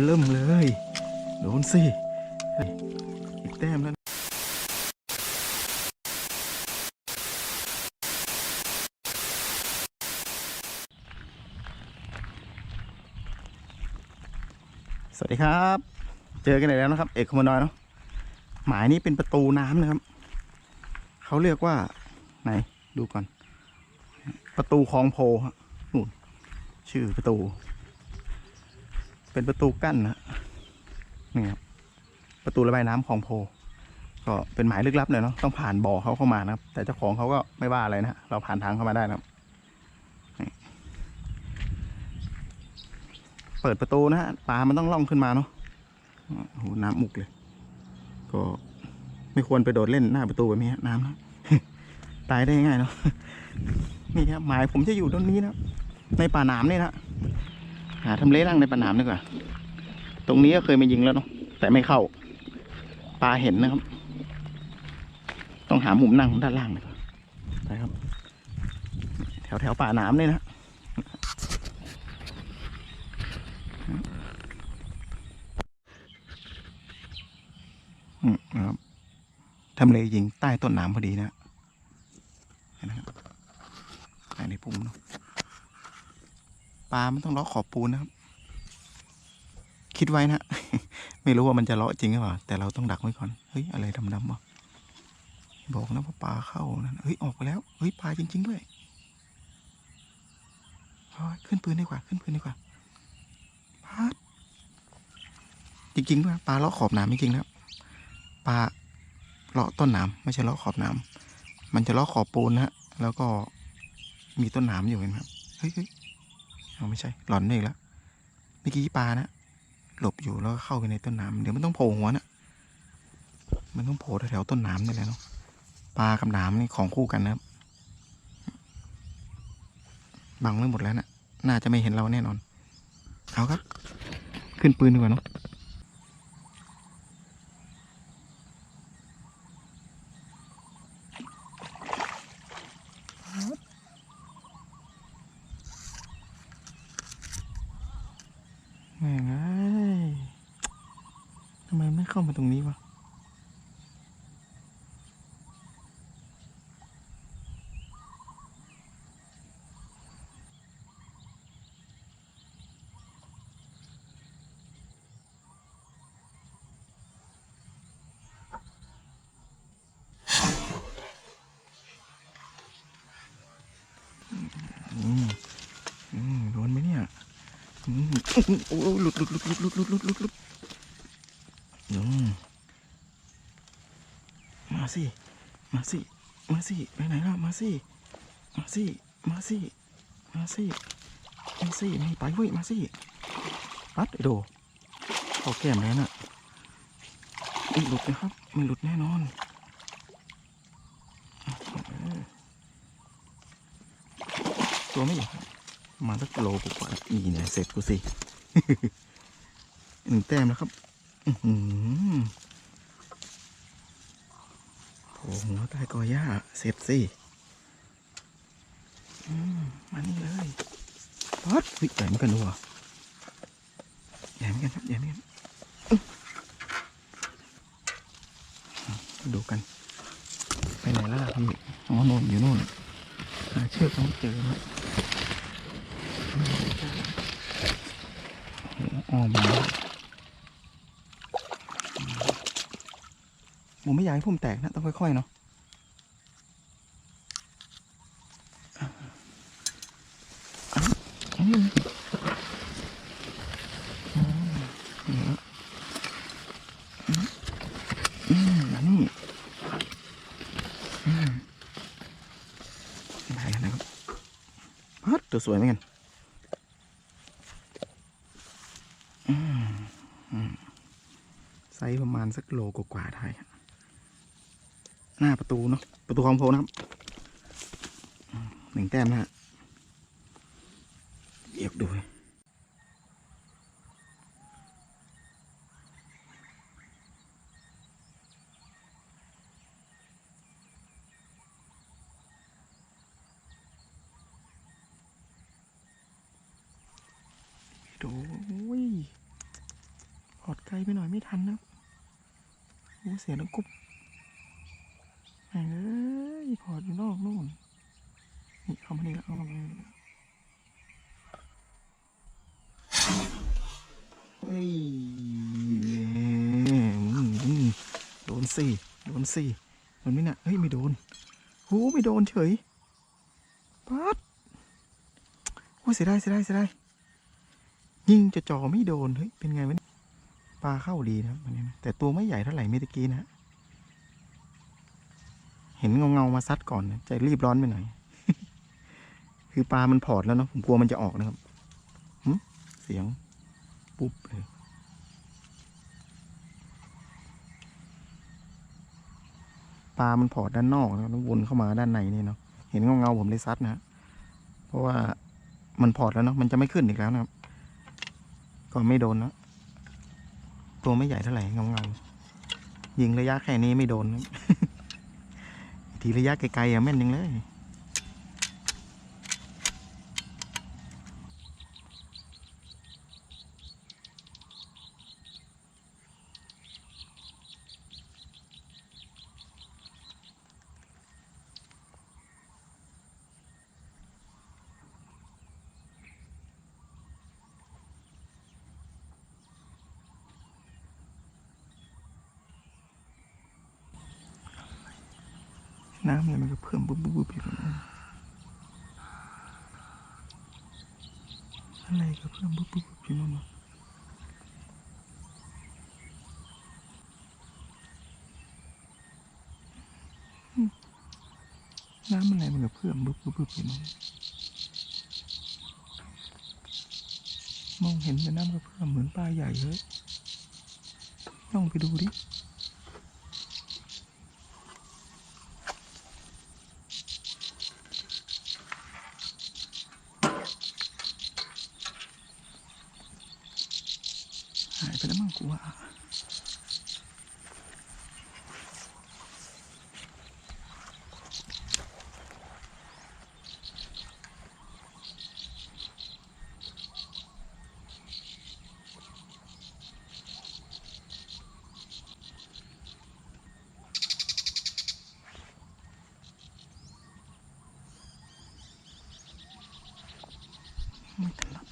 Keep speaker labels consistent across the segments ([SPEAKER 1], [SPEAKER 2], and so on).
[SPEAKER 1] เริ่มเลยโดนสิอีกแต้มแล้วสวัสดีครับ เจอกันอีกแล้วนะครับ เอกคอมนอยเนาะหมายนี้เป็นประตูน้ำนะครับ เขาเรียกว่า ไหน ดูก่อน ประตูคลองโพฮะนู่น ชื่อประตู เป็นประตูกั้นนะนี่ครับประตูระบายน้ำคลองโพ ก็เป็นหมายลึกลับเลยเนาะต้องผ่านบ่อเขาเข้ามานะครับ แต่เจ้าของเขาก็ไม่ว่าอะไรนะเราผ่านทางเข้ามาได้นะครับ เปิดประตูนะฮะปลามันต้องล่องขึ้นมาเนาะโอ้โหน้ำมุกเลย ก็ไม่ควรไปโดดเล่นหน้าประตูแบบนี้น้ำนะตายได้ง่ายเนาะนี่ครับหมายผมจะอยู่ตรงนี้นะในป่าหนามนี่นะ หาทำเลนั่งในป่าหนามดีกว่า ตรงนี้ก็เคยมายิงแล้วเนาะแต่ไม่เข้า ปลาเห็นนะครับ ต้องหามุมนั่งด้านล่างเลยไปครับ แถวแถวป่าหนามนี่นะอืมนะครับทำเลยิงใต้ต้นหนามพอดีนะนไหมครับใต้ในพุ่มเนาะ ปลามันต้องเลาะขอบปูนนะครับ คิดไว้นะ ไม่รู้ว่ามันจะเลาะจริงหรือเปล่าแต่เราต้องดักไว้ก่อนเฮ้ยอะไรดำๆวะบอกนะว่าปลาเข้านั่นเฮ้ยออกไปแล้วเฮ้ยปลาจริง ๆ ด้วยขึ้นปืนดีกว่าขึ้นปืนดีกว่าปลาจริงๆด้วยปลาเลาะขอบหนามจริงๆนะครับปลาเลาะต้นหนามไม่ใช่เลาะขอบหนามมันจะเลาะขอบปูนนะฮะแล้วก็มีต้นหนามอยู่เห็นไหมครับเฮ้ย เฮ้ยเอาไม่ใช่ หลอนนี่อีกแล้วเมื่อกี้ปลานะ หลบอยู่แล้วเข้าไปในต้นน้ำเดี๋ยวมันต้องโผล่หัวนะมันต้องโผล่แถวต้นน้ำนี่แหละเนาะปลากับน้ำนี่ของคู่กันนะครับบังไม่หมดแล้วน่ะน่าจะไม่เห็นเราแน่นอน เอาครับ ขึ้นปืนดีกว่าเนาะ แม่งเอ้ยทำไมไม่เข้ามาตรงนี้วะ อืม อืมโดนไหมเนี่ย อืม โอ้โหหลุดหลุดหลุดหลุดหลุดหลุดหลุดหลุดหลุดมาสิ มาสิ มาสิ ไปไหนล่ะ มาสิ มาสิ มาสิ มาสิมาสิไม่ไปเว้ย มาสิ ปัดไอโดเข้าแก้มแล้วน่ะไม่หลุดนะครับ ไม่หลุดแน่นอนตัวไม่ใหญ่ มาสักโลกว่าอีเนี่ยเสร็จกูสิหนึ่งแต้มแล้วครับอื้อหือโผล่หัวใต้กอหญ้าเสร็จสิอืมานี่เลยปัดใหญ่เหมือนกันด้วยใหญ่เหมือนกันครับใหญ่เหมือนกันดูกัน ไปไหนแล้วล่ะพี่อ๋อโน่นอยู่โน่นหาเชือกต้องเจอนะ อมผมไม่อยากให้พุ่มแตกนะ ต้องค่อย ๆ เนาะตัวสวยไหมกัน ส์ประมาณสักโลกว่าๆได้ หน้าประตูเนาะประตูคลองโพนะครับหนึ่งแต้มนะฮะเอียบดูเลยดูอุ้ยอดไกลไปหน่อยไม่ทันนะ เสียงดังกุบเอ้ยพอตอยู่นอกนู่นนี่เข้ามานี่แล้วเอามานี่เฮ้ยอืมโดนสี่โดนสี่โดนไหมเนี่ยเฮ้ยไม่โดนโอ้ไม่โดนเฉยปัดโอ้เสียดายเสียดายเสียดายยิงจะจ่อไม่โดนเฮ้ยเป็นไงวะเนี่ย ปลาเข้าดีนะครับวันนี้นะแต่ตัวไม่ใหญ่เท่าไหร่เมื่อกี้นะเห็นเงาเงามาซัดก่อนนะใจรีบร้อนไปหน่อย คือปลามันพอร์ตแล้วเนาะผมกลัวมันจะออกนะครับเสียงปุ๊บเลยปลามันพอร์ตด้านนอกแล้ววนเข้ามาด้านในนี่เนาะเห็นเงาเงาผมเลยซัดนะฮะเพราะว่ามันพอร์ตแล้วเนาะมันจะไม่ขึ้นอีกแล้วนะครับ ก็ไม่โดนนะ ตัวไม่ใหญ่เท่าไหร่เงาเงาๆยิงระยะแค่นี้ไม่โดน ทีระยะไกลๆอะแม่นยังเลย น้ำอะไรมันก็เพิ่มปุ๊บบุ๊บอยู่อะไรก็เพิ่มปุ๊บบุ๊บอยู่นั่นน้ำอะไรมันก็เพิ่มปุ๊บบุ๊บอยู่นั่นมองเห็นแต่น้ำก็เพิ่มเหมือนปลาใหญ่เลยลองไปดูดิ หาย ไปแล้วมั้งกูว่าไม่ทันละ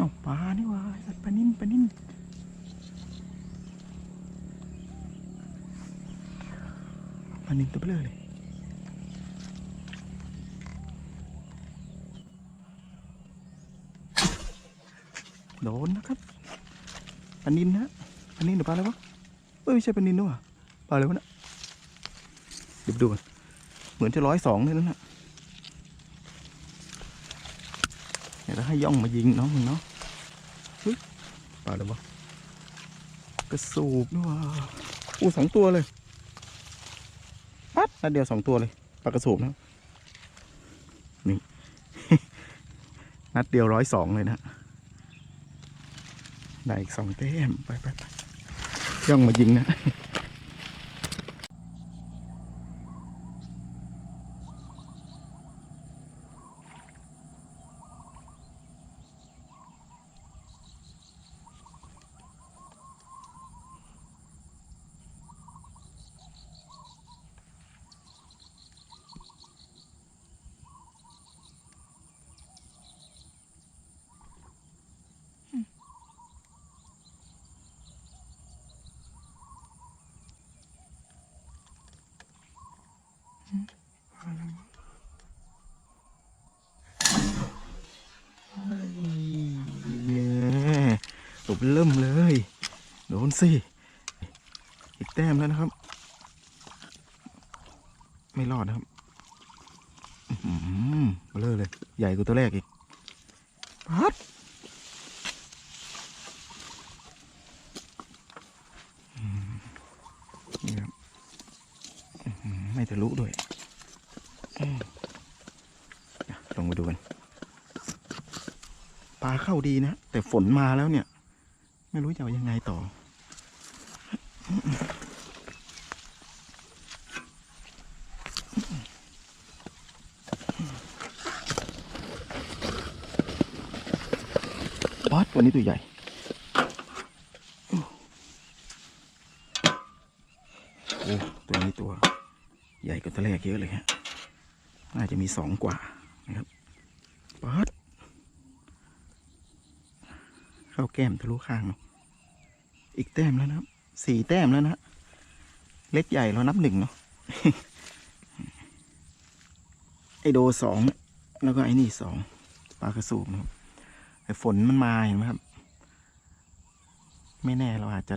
[SPEAKER 1] เอาปลานี่ว่าไอ้สัตว์ปลานิ่นปลานิ่นปลานิ่นตัวเบลอเลยโดนนะครับปลานิ่นนะปลานิ่นหรือปลาอะไรวะเอ้ยไม่ใช่ปลานิ่นด้วยปลาอะไรวะเนะเดี๋ยวดูกันเหมือนจะร้อยสองเลยนั่นนะเดี๋ยวให้ย่องมายิงน้องมึงเนาะ ปลาอเปล่ากระสูบด้วยอู้สองตัวเลยปัดนัดเดียวสองตัวเลยปลากระสูบนะนี่ นัดเดียวร้อยสองเลยนะได้อีกสองเต้มไปไปไปย่องมายิงนะ เย้ ตบเริ่มเลย โดนสิ อีกแต้มแล้วนะครับ ไม่รอดนะครับเบลอเลย ใหญ่กว่าตัวแรกอีกพัดนี่ครับไม่ทะลุด้วยอืมอะลงมาดูกัน ปลาเข้าดีนะ แต่ฝนมาแล้วเนี่ย ไม่รู้จะเอายังไงต่อบอสวันนี้ตัวใหญ่ โอ้ตัวนี้ตัว ใหญ่กว่าตัวแรกเยอะเลยฮะ น่าจะมีสองกว่านะครับบอส เข้าแก้มทะลุข้างเนาะอีกแต้มแล้วนะครับสี่แต้มแล้วนะเล็กใหญ่เรานับหนึ่งเนาะไอโดสองแล้วก็ไอนี่สองปลากระสูบนะครับไอฝนมันมาเห็นไหมครับ ไม่แน่เราอาจจะ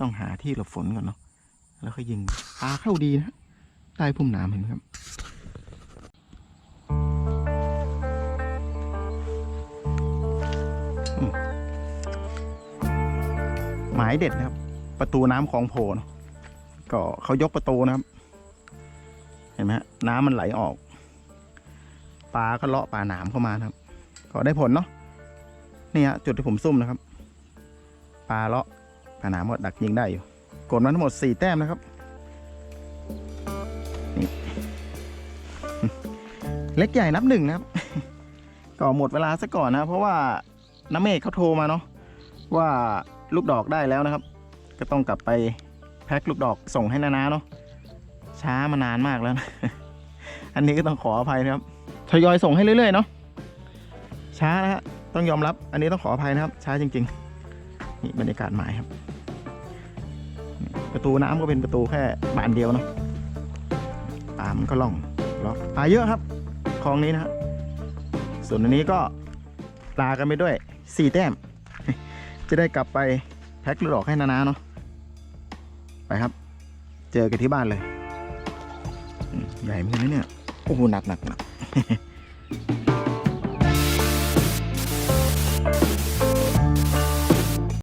[SPEAKER 1] ต้องหาที่หลบฝนก่อนเนาะแล้วก็ยิงปลาเข้าดีนะใต้พุ่มหนามเห็นไหมครับายเด็ดนะครับ ประตูน้ำคลองโพนะก็เขายกประตูนะครับ เห็นไหมฮะน้ำมันไหลออกปลาก็เลาะปลาหนามเข้ามานะครับ ก็ได้ผลเนาะนี่ฮะจุดที่ผมซุ่มนะครับปลาเลาะปลาหนามก็ดักยิงได้อยู่กดมาทั้งหมดสี่แต้มนะครับนี่เล็กใหญ่นับหนึ่งนะครับ ก็หมดเวลาซะก่อนนะ เพราะว่าน้าเมฆเขาโทรมาเนาะว่า ลูกดอกได้แล้วนะครับ ก็ต้องกลับไปแพ็คลูกดอกส่งให้นานาเนาะช้ามานานมากแล้วนะอันนี้ก็ต้องขออภัยนะครับทยอยส่งให้เรื่อยๆเนาะช้านะฮะต้องยอมรับ อันนี้ต้องขออภัยนะครับ ช้าจริงๆนี่บรรยากาศหมายครับ ประตูน้ำก็เป็นประตูแค่บานเดียวเนาะปามันก็ล่องล็อกปลาเยอะครับคลองนี้นะฮะส่วนอันนี้ก็ลากันไปด้วยสี่แต้ม จะได้กลับไปแพ็คลูกดอกให้นานาเนาะไปครับ เจอกันที่บ้านเลย ใหญ่เหมือนกันนะเนี่ย โอ้โหหนักหนักหนัก